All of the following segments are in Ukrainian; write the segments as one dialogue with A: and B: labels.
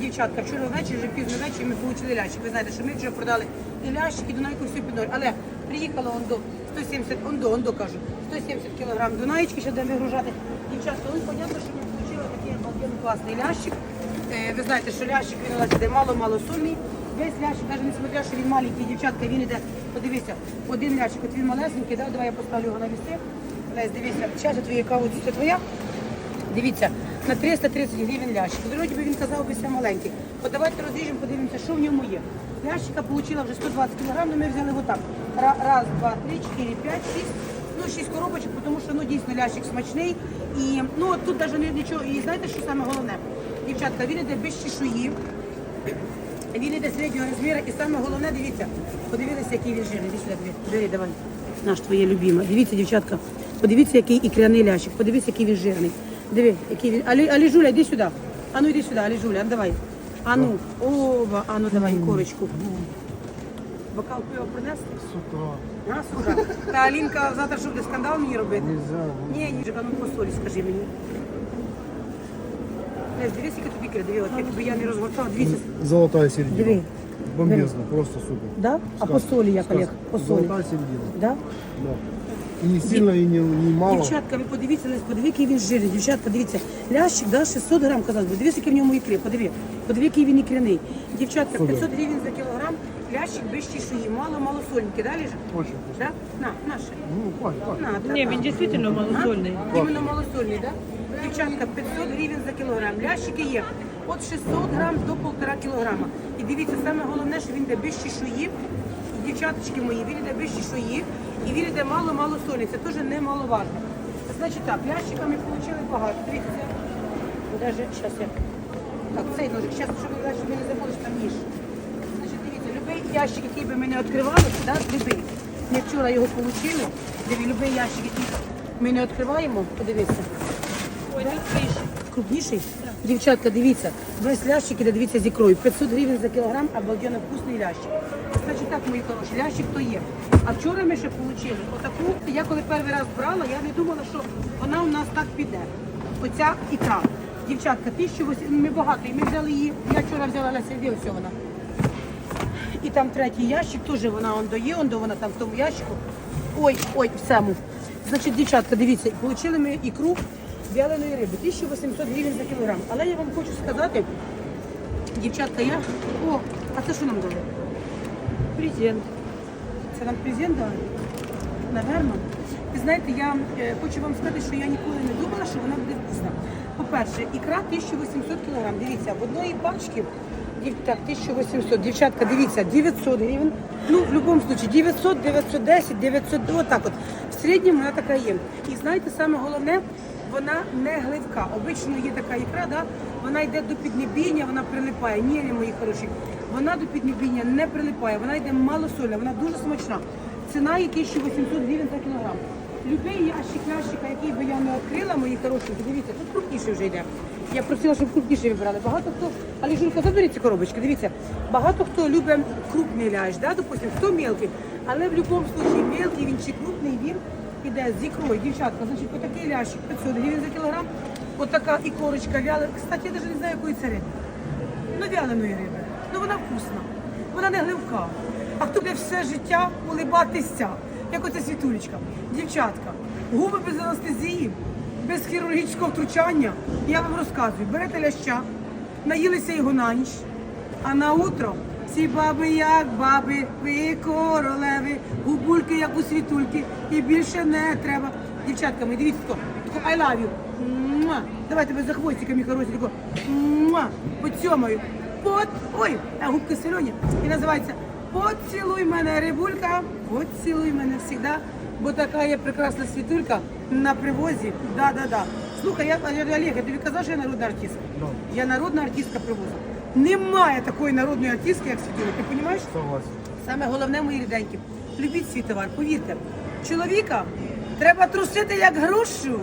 A: Дівчатка, вчора ввечері, вже пізно ввечері ми получили лящик. Ви знаєте, що ми вже продали і лящик, і Дунайку всю під ноль. Але приїхала он до 170, он до, он до кажу, 170 кілограм Дунаєчки, ще будемо вигружати. Дівчатка, ну понятно, що ми отримали такий обалденний класний лящик. Е, ви знаєте, що лящик він у мало-мало сумний. Весь лящик, навіть несмотря, що він маленький, дівчатка, він іде, подивіться, один лящик, от він малесенький, да? давай я поставлю його на віси. Дивіться, чаша твоя каву, це твоя. Дивіться, на 330 гривень лящик. Вроді би він казав би все маленький. От давайте розріжемо, подивимося, що в ньому є. Лящика отримала вже 120 кг, але ми взяли отак. Раз, два, три, чотири, п'ять, шість. Ну, шість коробочок, тому що ну, дійсно лящик смачний. І ну, тут навіть нічого. І знаєте, що саме головне? Дівчатка, він іде без чешуї. Він іде середнього розміру і саме головне, дивіться, подивилися, який він жирний. Бери, давай. Наш твоє любиме. Дивіться, дівчатка, подивіться, який ікряний лящик, подивіться, який він жирний. Диви, який він. Алі, Алі Жуля, іди сюди. А ну йди сюди, Алі Жуля, ну, давай. А ну, ова, а ну давай корочку. Бокал пива принести?
B: С утра.
A: А, сука. Та Алінка завтра що буде скандал мені робити?
B: Нельзя.
A: Ні, ні, а ну по солі скажи мені. Лесь, дивись, яка тобі ікра, диви, от якби я не розгортала, дивіться.
B: Золотая середина.
A: Диви.
B: Бомбезно, просто супер.
A: Да? А по солі як, Олег? По солі.
B: Золотая середина.
A: Да?
B: Да. Не сильно, и не, не мало.
A: Дівчатка, ви подивіться, подиви, який він жирний. Дівчатка, дивіться, лящик, да, 600 грам, казалось би. Дивись, який в ньому ікри, подиви. Подиви, який він ікряний. Дівчатка,
B: Супер.
A: 500 гривень за кілограм, лящик без чешуї, мало-мало сольники, да, Ліжа?
B: Очень вкусно.
A: Да? На, наше.
B: Ну, хватит, хватит.
A: На, та,
C: Не,
A: та.
C: він дійсно малосольний.
A: А? Іменно малосольний, да? Дівчатка, 500 гривень за кілограм. Лящики є від 600 грам до 1,5 кілограма. І дивіться, саме головне, що він без чешуї. І дівчаточки мої, він йде без чешуї. І він йде мало-мало сольний. Це теж немаловажно. Значить так, лящика ми отримали багато. Дивіться, даже, зараз я, так, цей ножик, зараз, щоб ви щоб не забули, що там ніж. Значить, дивіться, любий ящик, який би ми не відкривали, да, любий. Ми вчора його отримали. Диві, любий ящик, який ми не відкриваємо, подивіться.
C: Ой, тут більше.
A: Крупніший? Дівчатка, дивіться, весь лящик іде, дивіться, з ікрою. 500 гривень за кілограм, обалденно вкусний лящик. Значить так, мої хороші, лящик то є. А вчора ми ще отримали отаку, я коли перший раз брала, я не думала, що вона у нас так піде. Оця ікра. Дівчатка, 1008, ми багато, і ми взяли її, я вчора взяла Леся, де ось вона. І там третій ящик, теж вона он дає, он до вона там в тому ящику. Ой, ой, в цьому. Значить, дівчатка, дивіться, отримали ми ікру вяленої риби, 1800 гривень за кілограм. Але я вам хочу сказати, дівчатка, я. О, а це що нам дали?
C: Презент.
A: Це нам презент дали? Наверно. Ви знаєте, я е, хочу вам сказати, що я ніколи не думала, що вона буде вкусна. По-перше, ікра 1800 кг. Дивіться, в одної пачки так, 1800. Дівчатка, дивіться, 900 гривень. Ну, в будь-якому випадку, 900, 910, 900, отак от. В середньому вона така є. І знаєте, саме головне, вона не гливка. Обично є така ікра, да? вона йде до піднебіння, вона прилипає. Ні, мої хороші. Вона до піднебіння не прилипає, вона йде малосольна, вона дуже смачна. Ціна є 1800 гривень за кілограм. Любий ящик ящика, який би я не відкрила, мої хороші, дивіться, тут крупніше вже йде. Я просила, щоб крупніше вибрали. Багато хто, але жінка, заберіть коробочки, дивіться, багато хто любить крупний лящ, да, допустим, хто мелкий. Але в будь-якому випадку мелкий він чи крупний він іде з ікрою. Дівчатка, значить, отакий лящик 500 гривень за кілограм, отака ікорочка вялена. Кстати, я навіть не знаю, якої це риби. Ну, вяленої риби. Ну вона вкусна. Вона не гливка. А хто буде все життя улибатися, як оця світулечка. Дівчатка, губи без анестезії, без хірургічного втручання. Я вам розказую, берете ляща, наїлися його на ніч, а на утро ці баби як баби, ви королеви, губульки, як у світульки, і більше не треба. Дівчатка, ми дивіться, тако, тако, I love you. Давайте без за хвостиками хороші, тако. Муа. Под... Ой, губки солені. І називається Поцілуй мене, рибулька, поцілуй мене завжди, бо така є прекрасна світулька на привозі. Да-да-да. Слухай, я, я Олег, я тобі казав, що я народна артистка.
B: Да.
A: Я народна артистка привозу. Немає такої народної артистки, як світуля. Ти розумієш?
B: Согласен.
A: Саме головне, мої ріденькі, любіть свій товар, повірте. Чоловіка треба трусити як грушу,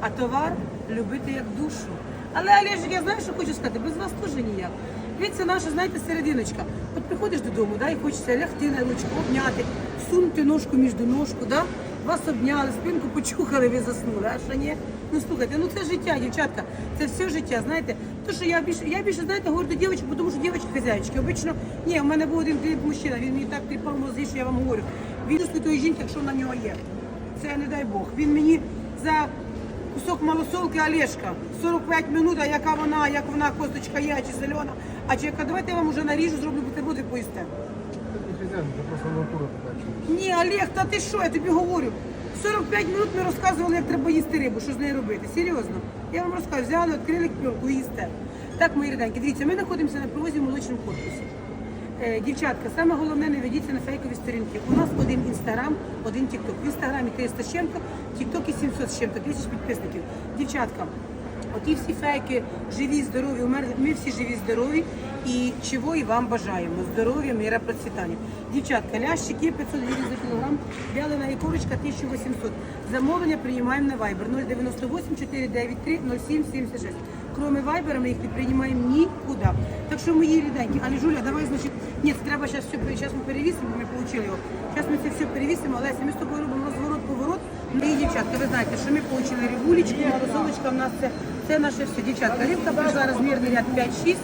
A: а товар любити як душу. Але Олежик, я знаю, що хочу сказати, без вас теж ніяк. Дивіться, наша, знаєте, серединочка. От приходиш додому, да, і хочеться лягти на ручку, обняти, сунути ножку між ножку, да? вас обняли, спинку почухали, ви заснули, а що ні? Ну слухайте, ну це життя, дівчатка, це все життя, знаєте, То, що я більше, я більше, знаєте, говорю до дівчат, тому що дівчатки хазяйчики. Обично, ні, у мене був один клієнт мужчина, він мені так тріпав мозги, що я вам говорю. Він тої жінки, якщо на нього є. Це не дай Бог. Він мені за кусок малосолки Олешка, 45 минут, а яка вона, як вона, косточка є, чи зелена. А чи яка, давайте я вам вже наріжу, зроблю бутерброди, поїсте.
B: Натура такая.
A: Ні, Олег, та ти що, я тобі говорю. 45 минут ми розказували, як треба їсти рибу, що з нею робити. Серйозно. Я вам розказую, взяли, відкрили пленку, їсте. Так, мої ріденькі, дивіться, ми знаходимося на привозі в молочному корпусі. Е, дівчатка, саме головне не ведіться на фейкові сторінки. У нас один інстаграм, один тікток. В інстаграмі 300 з чим-то, тіктокі 700 з чим-то, тисяч підписників. Дівчатка, оті всі фейки, живі, здорові, умерли. Ми всі живі, здорові. І чого і вам бажаємо. Здоров'я, мира, процвітання. Дівчатка, лящик є 500 гривень за кілограм, вялена ікорочка 1800. Замовлення приймаємо на Viber 098 493 0776. Кроме Viber ми їх не приймаємо нікуди. Так що мої ріденькі, але Жуля, давай, значить, ні, треба зараз все, зараз ми перевісимо, ми отримали його. Зараз ми це все перевісимо, Олеся, ми з тобою робимо розворот, поворот. І дівчатка, ви знаєте, що ми отримали рибулечку, розолочка, у нас це, це наше все. Дівчатка, рибка прийшла розмірний ряд 5-6.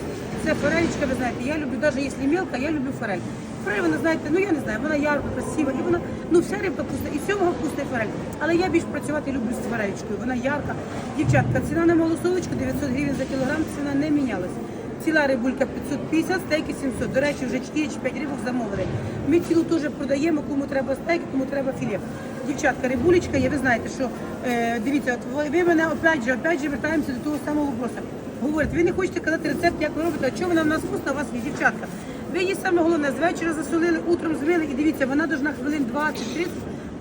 A: Це форелечка, ви знаєте, я люблю, навіть якщо мелка, я люблю форель. Форель, вона, знаєте, ну я не знаю, вона ярко, красива, і вона, ну вся рибка вкусна, і сьомого вкусна форель. Але я більш працювати люблю з форелечкою, вона ярка. Дівчатка, ціна на малосолочку 900 гривень за кілограм, ціна не мінялась. Ціла рибулька 550, стейки 700. До речі, вже 4 чи 5 рибок замовили. Ми цілу теж продаємо, кому треба стейки, кому треба філе. Дівчатка, рибулечка є, ви знаєте, що е, дивіться, от ви- мене опять же, опять же вертаємося до того самого вопроса. Говорить, ви не хочете казати рецепт, як ви робите, а чого вона в нас вкусна, у вас є дівчатка. Ви її саме головне, з вечора засолили, утром змили і дивіться, вона должна хвилин 20-30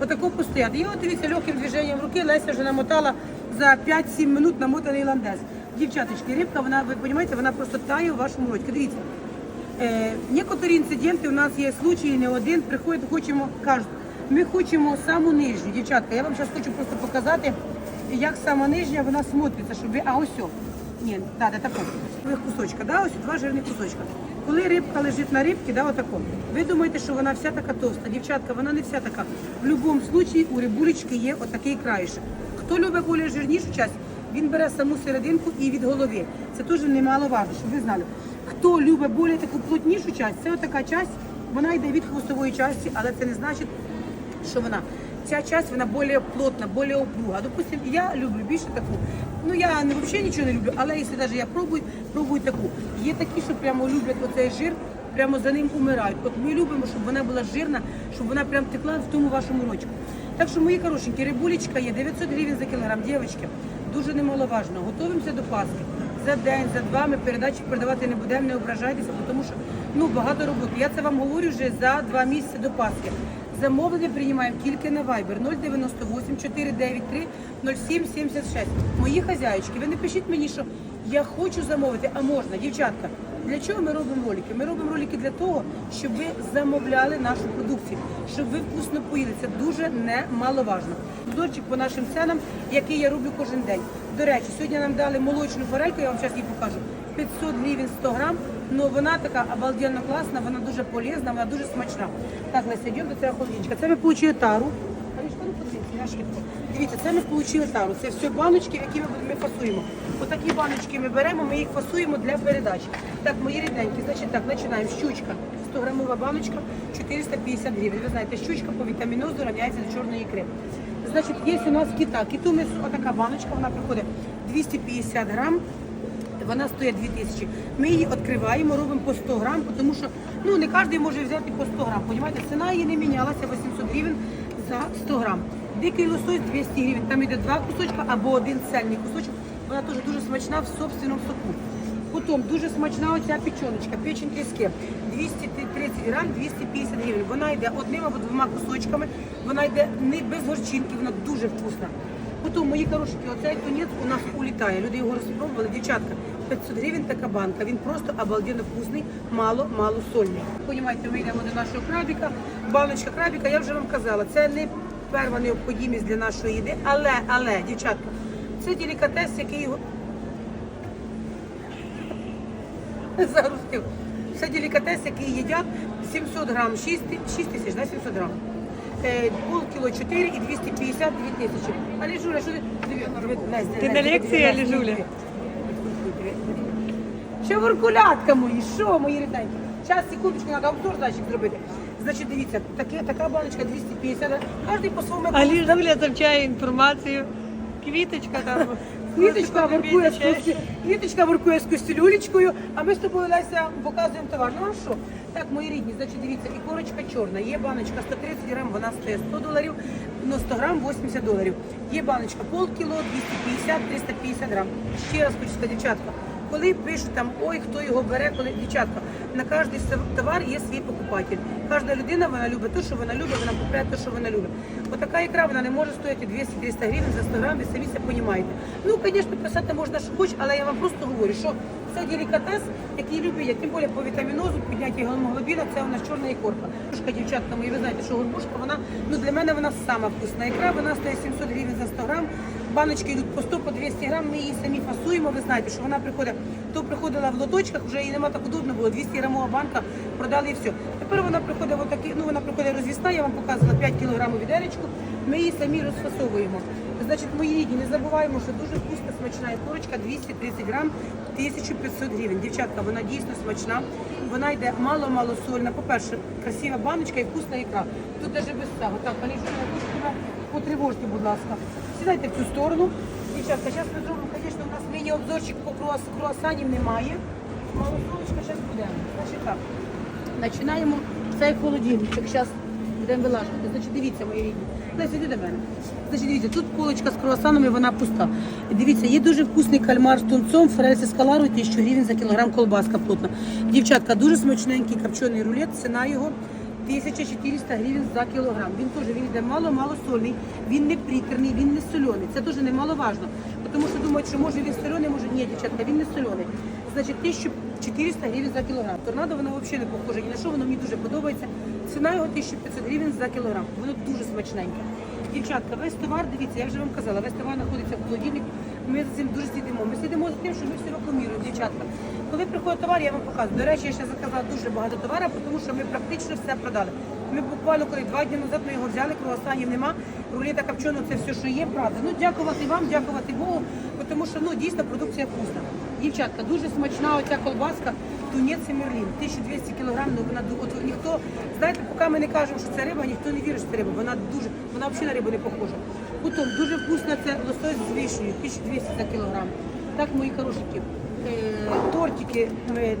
A: отако постояти. І от дивіться, легким движенням руки Леся вже намотала за 5-7 минут намотаний ландез. Дівчаточки, рибка, вона, ви розумієте, вона просто тає у вашому ротику. Дивіться. Е, некоторі інциденти у нас є случаї, не один, приходять, хочемо, кажуть, ми хочемо саму нижню. Дівчатка, я вам зараз хочу просто показати, як сама нижня вона смотриться, щоб ви. А ось о. Ні, да, да, тако. Кусочка, да, ось два жирні кусочка. Коли рибка лежить на рибці, да, отако. Ви думаєте, що вона вся така товста. Дівчатка, вона не вся така. В будь-якому випадку у рибулечки є отакий краєшок. Хто любить більш жирнішу часть, він бере саму серединку і від голови. Це теж немаловажно, щоб ви знали. Хто любить більш таку плотнішу часть, це отака часть, вона йде від хвостової часті, але це не значить, що вона. Ця часть вона більш плотна, більш опруга. Допустим, я люблю більше таку. Ну я не взагалі нічого не люблю, але якщо навіть я пробую, пробую таку. Є такі, що прямо люблять оцей жир, прямо за ним умирають. От ми любимо, щоб вона була жирна, щоб вона прям текла в тому вашому рочку. Так що, мої хорошенькі, рибулечка є 900 гривень за кілограм, дівчатки. Дуже немаловажно. Готуємося до Пасхи. За день, за два ми передачі передавати не будемо, не ображайтеся, тому що ну багато роботи. Я це вам говорю вже за два місяці до Пасхи. Замовлення приймаємо тільки на Viber 098 493 0776. Мої хазяїчки, ви не пишіть мені, що я хочу замовити, а можна, дівчатка. Для чого ми робимо ролики? Ми робимо ролики для того, щоб ви замовляли нашу продукцію, щоб ви вкусно поїли. Це дуже немаловажно. Дорчик по нашим ценам, який я роблю кожен день. До речі, сьогодні нам дали молочну форельку, я вам зараз її покажу. 500 гривень 100 грам, але вона така обалденно класна, вона дуже полезна, вона дуже смачна. Так, Леся, йдемо до цього холодильничка. Це ми отримали тару. Ну. Дивіться, це ми отримали тару. Це все баночки, які ми, ми фасуємо. Отакі баночки ми беремо, ми їх фасуємо для передачі. Так, мої рідненькі, значить так, починаємо. Щучка. 100 грамова баночка 450 гривень. Ви знаєте, щучка по вітамінозу равняється до чорної ікри. Значить, є у нас кита. Киту ми отака баночка, вона приходить 250 грам. Вона стоїть 2000. Ми її відкриваємо, робимо по 100 грам, тому що ну, не кожен може взяти по 100 грам. Понімаєте? Ціна її не мінялася 800 гривень за 100 грам. Дикий лосось 200 гривень. Там йде два кусочка або один цельний кусочок. Вона теж дуже смачна в собственному соку. Потім дуже смачна оця печеночка, печень тріски. 230 грам, 250 гривень. Вона йде одним або двома кусочками. Вона йде не без горчинки, вона дуже вкусна. Потім, мої хорошенькі, оцей тунець у нас улітає. Люди його розпробували, дівчатка. 500 гривень така банка. Він просто обалденно вкусний, мало-мало сольний. Понімаєте, ми йдемо до нашого крабіка. Баночка крабіка, я вже вам казала, це не перша необхідність для нашої їди, але, але, дівчатка, це делікатес, який його. Це делікатес, який їдять 700 грам, 6, 6 тисяч, да, 700 грам. Е, пол кіло 4 і 250 2 тисячі. Але Жуля, що ти?
C: Ти на лекції,
A: диви,
C: Алі
A: Лесь,
C: Жуля?
A: диви. Диви, диви. Чаворкулятка мої, що мої рідненькі? Зараз, секундочку, треба обзор, значить, зробити. Значить, дивіться, таке, така баночка 250, кожен по своєму
C: А Ліж Юля завчає інформацію. Квіточка там.
A: Квіточка воркує з костю, квіточка воркує з костюлюлечкою, а ми з тобою Леся показуємо товар. Ну а що? Так, мої рідні, значить, дивіться, і корочка чорна, є баночка 130 грам, вона стоїть 100 доларів, ну 100 грам 80 доларів. Є баночка полкіло, 250, 350 грам. Ще раз хочу сказати, дівчатка, коли пишуть там, ой, хто його бере, коли дівчатка, на кожний товар є свій покупатель. Кожна людина вона любить те, що вона любить, вона купує те, що вона любить. Отака ікра вона не може стояти 200-300 гривень за 100 грам, ви самі це розумієте. Ну, звісно, писати можна, що хоч, але я вам просто говорю, що це делікатес, який люблю я, тим більше по вітамінозу, підняття гемоглобіна, це у нас чорна ікорка. Трошка, дівчатка мої, ви знаєте, що горбушка, вона, ну для мене вона сама вкусна ікра, вона стоїть 700 гривень за 100 грам. Баночки йдуть по 100, по 200 грам, ми її самі фасуємо, ви знаєте, що вона приходить, то приходила в лоточках, вже її нема так удобно було, 200 грамова банка, продали і все. Тепер вона приходить отакі, ну вона приходить розвісна, я вам показувала 5 кг відеречку, ми її самі розфасовуємо. Значить, мої рідні, не забуваємо, що дуже вкусна смачна ікорочка, 230 грам, 1500 гривень. Дівчатка, вона дійсно смачна, вона йде мало-мало сольна. По-перше, красива баночка і вкусна ікра. Тут навіть без цього. Так, пані потривожте, будь ласка. Сідайте в цю сторону. Дівчатка, зараз ми зробимо, звісно, у нас міні-обзорчик по круас, круасанів немає. Малосолочка зараз буде. Значить так. Починаємо цей холодильничок. Зараз будемо вилажувати. Значить, дивіться, мої рідні. Леся, до мене. Значить, дивіться, тут полочка з круасанами, вона пуста. Дивіться, є дуже вкусний кальмар з тунцом, форель з ескаларою, 1000 гривень за кілограм колбаска плотна. Дівчатка, дуже смачненький копчений рулет, ціна його 1400 гривень за кілограм. Він теж він йде мало-мало сольний, він не прикерний, він не соляний. Це дуже немаловажно. Тому що думають, що може він соляний, може ні, дівчатка, він не соляний. Значить, 1400 гривень за кілограм. Торнадо воно взагалі не похоже. Ні на що воно мені дуже подобається. Ціна його 1500 гривень за кілограм. Воно дуже смачненьке. Дівчатка, весь товар, дивіться, я вже вам казала, весь товар знаходиться в холодильнику. Ми за цим дуже слідимо. Ми слідимо за тим, що ми все рекламуємо, дівчатка. Коли приходить товар, я вам показую. До речі, я ще заказала дуже багато товару, тому що ми практично все продали. Ми буквально коли два дні назад ми його взяли, круасанів нема, рулета копченого, це все, що є, правда. Ну, дякувати вам, дякувати Богу, тому що ну, дійсно продукція вкусна. Дівчатка, дуже смачна оця колбаска, тунець і мерлін, 1200 кг, ну вона от ніхто, знаєте, поки ми не кажемо, що це риба, ніхто не вірить, що це риба, вона дуже, вона взагалі на рибу не похожа. Потім дуже вкусна це лосось з вишнею, 1200 за кілограм. Так, мої хорошенькі, е, тортики, е,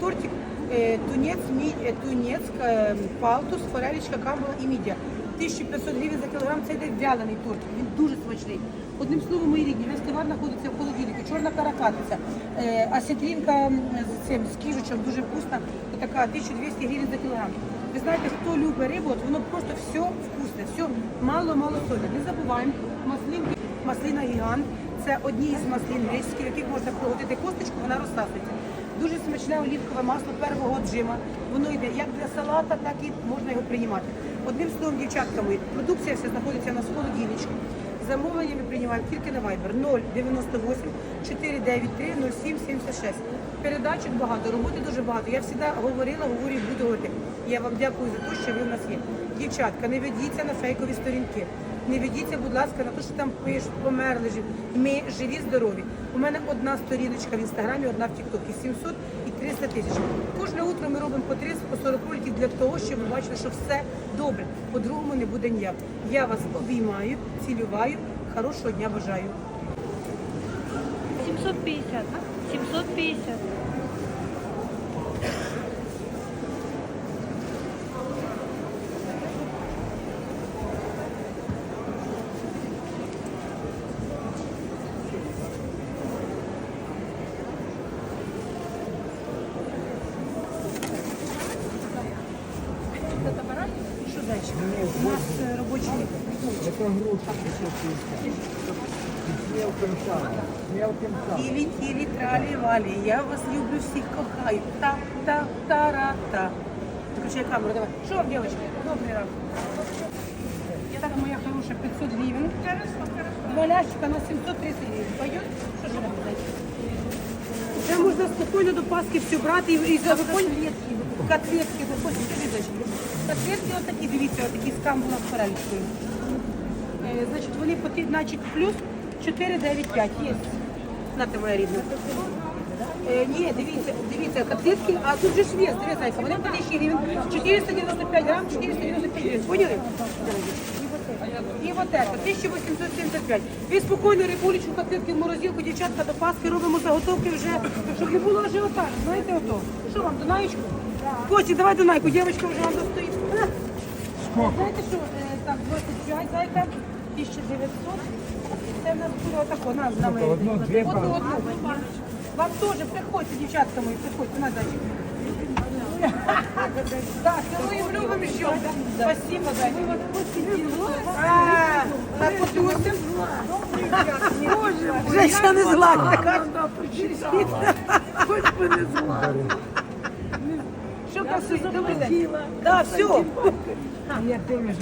A: тортик, е, тунець, е, палтус, форелечка, камбала і мідія. 1500 гривень за кілограм, це йде вялений тортик, він дуже смачний. Одним словом, мої рідні, весь товар знаходиться в холодильнику, чорна каракатиця, асетрінка з цим, з кіжучем, дуже вкусна, така 1200 гривень за кілограм. Ви знаєте, хто любить рибу, от воно просто все вкусне, все мало-мало соля. Не забуваємо, маслинки, маслина гігант, це одні із маслин греческих, в яких можна приготити косточку, вона розсасується. Дуже смачне олівкове масло первого джима. Воно йде як для салата, так і можна його приймати. Одним словом, дівчатка мої, продукція вся знаходиться у нас в. Замовлення ми приймаємо тільки на Viber 098 493 0776. Передачок багато, роботи дуже багато. Я завжди говорила, говорю і буду говорити. Я вам дякую за те, що ви в нас є. Дівчатка, не ведіться на фейкові сторінки. Не ведіться, будь ласка, на те, що там пишуть, померли жив. Ми живі, здорові. У мене одна сторіночка в інстаграмі, одна в Тіктокі, 700 і 300 тисяч. Кожне утро ми робимо по 30, по 40 роликів для того, щоб ви бачили, що все добре. По-другому не буде ніяк. Я вас обіймаю, цілюваю, хорошого дня бажаю.
C: 750. 750.
A: Що далі? У нас е, робочий
B: Это груша 550. Мелким салом. Мелким салом.
A: Тілі, тілі, тралі, валі, я вас люблю, всіх кохаю. Та, та, та, та. Включай камеру, давай. Що вам, дівчатки? Добрий ранок. Я так, моя хороша, 500 гривень. Два лящика на 730 гривень. Пойдет? Що ж вам? Це можна спокійно до Пасхи все брати і, і за котлетки. Котлетки, ви хочете? Котлетки отакі, дивіться, отакі з камбула з форелькою. Е, Значить, вони по ти- значить, плюс 495 є. Знати моя рідна. Е, ні, дивіться, дивіться, котлетки, а тут же ж вес, дивіться, зайка, вони по 1000 гривень, 495 грам, 495 гривень, поняли? І вот это, 1875. Ви спокійно рибулечку, котлетки в морозилку, дівчатка до Пасхи робимо заготовки вже, щоб не було ажіотаж. Знаєте ото? Що вам, Дунаєчку? Костік, давай Дунайку, дівчинка вже вам достоїть. Знаєте що, е, так, 25 зайка, 1900. Це в нас буде отако, на, на мене.
B: одну, дві
A: Одну,
B: банки.
A: одну. Вам теж, приходьте, дівчатка мої, приходьте, на зайчик. Так, цілуємо, любимо, що. Спасибо, зайчик. А, Так, потусим. Женщина не зла. Хоч би не зла. Що красує? Добрий день. Так, все.
B: Я теж.